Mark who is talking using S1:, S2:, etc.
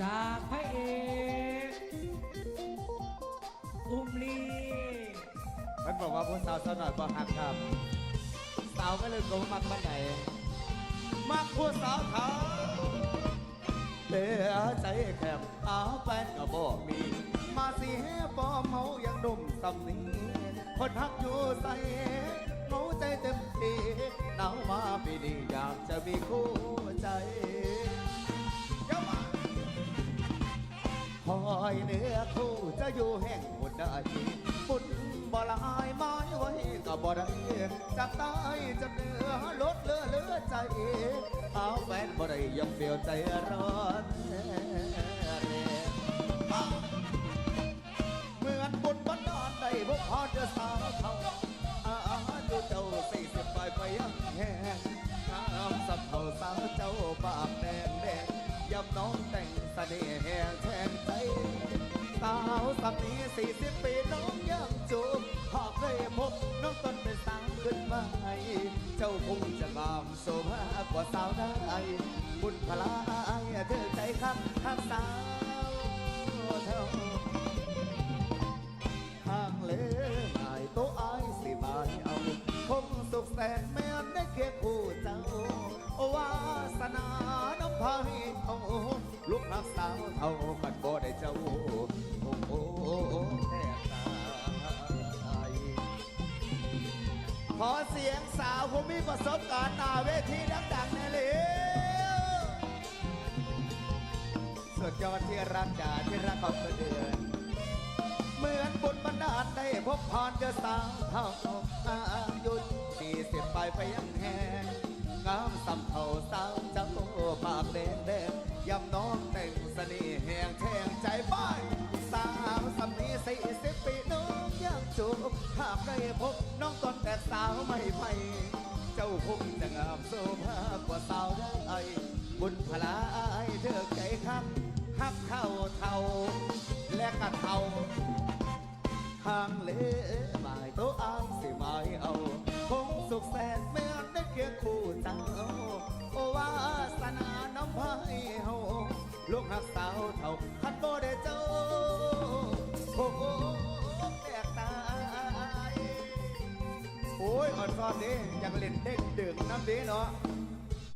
S1: จากพระเอกอุ้มลี
S2: มันบอกว่าผู้สาวสาวหน่อยบ่หักครับ สาวก็เลยกลมักบ้านไหนมักผู้สาวเถาเหลือใจแคบอาแฟนก็บอกมี มาสิเฮปอมเมายังหนุ่มสำนีคนหักอยู่ใส่เมาใจเต็มทีหนาวมาปีนี้อยากจะมีคู่ อยเนื้อคู่จะอยู่แห่งบุญได้บุญบ่ลายไม้ไว้ก็บ่ได้จากตายจะเหนือลดเลือเลือใจ เอาแฟนบ่ได้ยังเปลี่ยวใจร้อนเหมือนบุญบันดาลได้พวกพ่อจะสาวเขาอาดูเจ้าสี่สิบปลายไปยังแห้งน้ำสับเท่าสาวเจ้าับน้องแต่งเสน่ห์แห่งแทงใจสาวสักนี้สี่สิบปีน้องยังจูบหากเคยพบน้องต้นเป็นสาวขึ้นมาให้เจ้าคงจะงามโสภากว่าสาวได้บุญพลาเธอใจครับทักสาวเท่า สาวเท่ากันบ่ได้เจ้า โอ้โหแทบตายขอเสียงสาวผู้มีประสบการณ์หน้าเวทีดังๆแน่เลยสุดยอดที่รักจ่าที่รักของคนอื่นเหมือนบุญบันดาลได้พบพรเจอสาวเท่าอายุสี่สิบปไปยังแหงงามสำเท่าสาวเจ้าปากแดงแดงยำน้อง งแทงใจบ้านสาวสำนีสี่สิบปีน้องยังจูบหากได้พบน้องตอนแต่สาวไม่ไป เจ้าคงจะงามโซภากว่าสาวได้บุญพลายเธอใจคักฮักเข้าเท่าและกะเท่าทางเลหมา หักสาวเท่าคันบ่ได้เจ้าโอ้โหแตกตายโอ้ยอ่อนซ้อนดิอยากเล่นเด็กดึกน้ำดีเนาะ